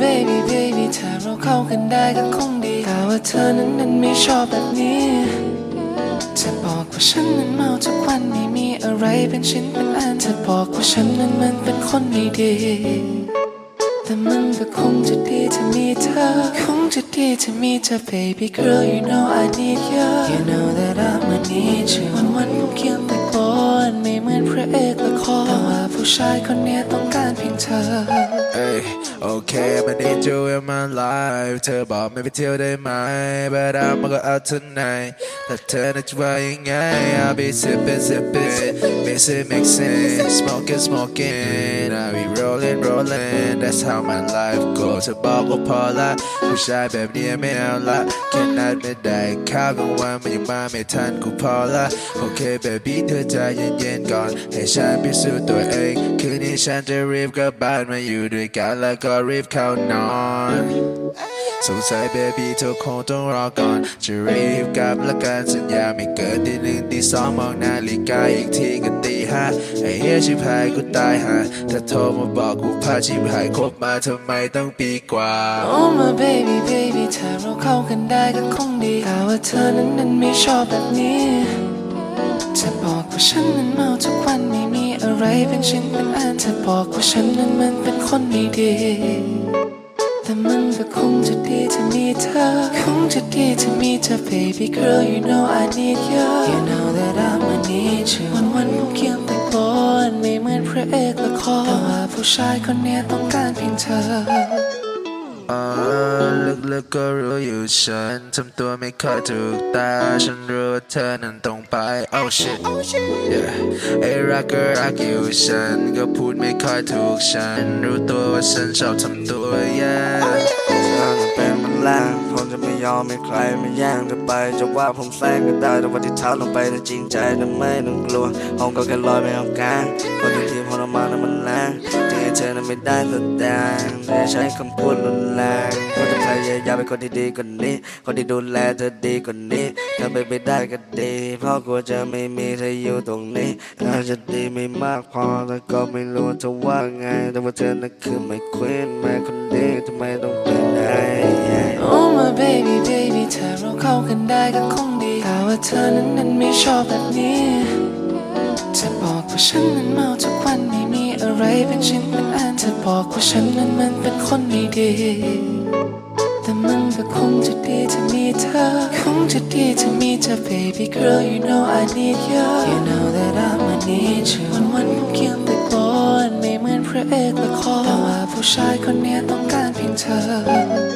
baby baby ถ้าเราเข้ากันได้ก็คงดี แต่ว่าเธอนั้นนั้นไม่ชอบแบบนี้จะบอกว่าฉันนั้นเมาทุกวันไม่มีอะไรเป็นชิ้นเป็นอันจะบอกว่าฉันนั้นมันเป็นคนไม่ดี แต่มันก็คงจะดีถ้ามีเธอ คงจะดีถ้ามีเธอ baby girl you know I need you you know that I'ma need you วันวันผมเขียนแต่กลอนไม่เหมือนพระเอกละครแต่ว่าผู้ชายคนนี้ต้อง การเพียงเธอ Hey, okay, I need you in my life เธอบอกไม่ไปเที่ยวได้ไหม But I'm gonna go out tonight แต่เธอน่าจะว่ายังไง I'll be sipping, sipping Mixing, mixing Smoking, smoking I be rolling, rolling That's how my life goes เธอบอกว่าพอละผู้ชายแบบนี้ไม่เอาละแค่นัดไม่ได้ข้าวกลางวันมันยังมาไม่ทันกูพอละโอเค baby เธอใจเย็นๆก่อนให้ฉันพิสูจน์ตัวเอง คืนนี้ฉันจะรีบกลับบ้านมาอยู่ด้วยกันแล้วก็รีบเข้านอน สงสัย baby เธอคงต้องรอก่อน จะรีบกลับละกันสัญญาไม่เกินตีหนึ่งตีสองมองนาฬิกาอีกทีก็ตีห้าไอ้เหี้ยชิบหายกูตายห่าถ้าโทรมาบอกกูพาชิบหายคบมาทำไมต้องปีกว่า Oh my baby baby ถ้าเราเข้ากันได้ก็คงดีแต่ว่าเธอนั้นนั้นไม่ชอบแบบนี้จะบอกว่าฉันนั้นเมาทุกวันไม่มีอะไรเป็นชิ้นเป็นอันจะบอกว่าฉันนั้นมันเป็นคนไม่ดี แต่มันก็คงจะดี ถ้ามีเธอคงจะดีถ้ามีเธอ baby girl you know I need you you know that I'ma need you วันวันๆผมเขียนแต่กลอนไม่เหมือนพระเอกละครแต่ว่าผู้ชายคนเนี้ยต้องการเพียงเธออ่าลึกๆก็รู้อยู่ฉันทำตัวไม่ค่อยถูกตาฉันรู้ว่าเธอนั้นต้องไป oh shit yeah ไอ้รักก็รักอยู่ฉันก็พูดไม่ค่อยถูกฉัน รู้ตัวว่าฉันชอบทำตัวแย่ แรงผมจะไม่ยอมให้ใครมาแย่งเธอไป จะว่าผมแซงก็ได้แต่ว่าที่เท้าลงไปแต่จริงใจแต่ไม่ต้องกลัวห้องก็แค่ลอยไม่เอาการคนที่ทีมพอเรามานั้นมันแรงที่ให้เธอนั้นไม่ได้แสดงไม่ใช้คำพูดรุนแรงก็จะพยายามเป็นคนที่ดีกว่านี้ คนที่ดูแลเธอดีกว่านี้ถ้าไปไม่ได้ก็ดีเพราะกลัวจะไม่มีเธออยู่ตรงนี้อาจจะดีไม่มากพอแต่ก็ไม่รู้จะว่าไง แต่ว่าเธอนั้นคือไม่ควีนแม่คน เธอนั้นนั้นไม่ชอบแบบนี้จะบอกว่าฉันนั้นเมาทุกวันไม่มีอะไรเป็นชิ้นเป็นอันจะบอกว่าฉันนั้นมันเป็นคนไม่ดี แต่มันก็คงจะดีถ้ามีเธอ คงจะดีถ้ามีเธอ baby girl you know I need you you know that I'ma need you วันวันๆผมเขียนแต่กลอนไม่เหมือนพระเอกละครแต่ว่าผู้ชายคนนี้ต้องการเพียงเธอ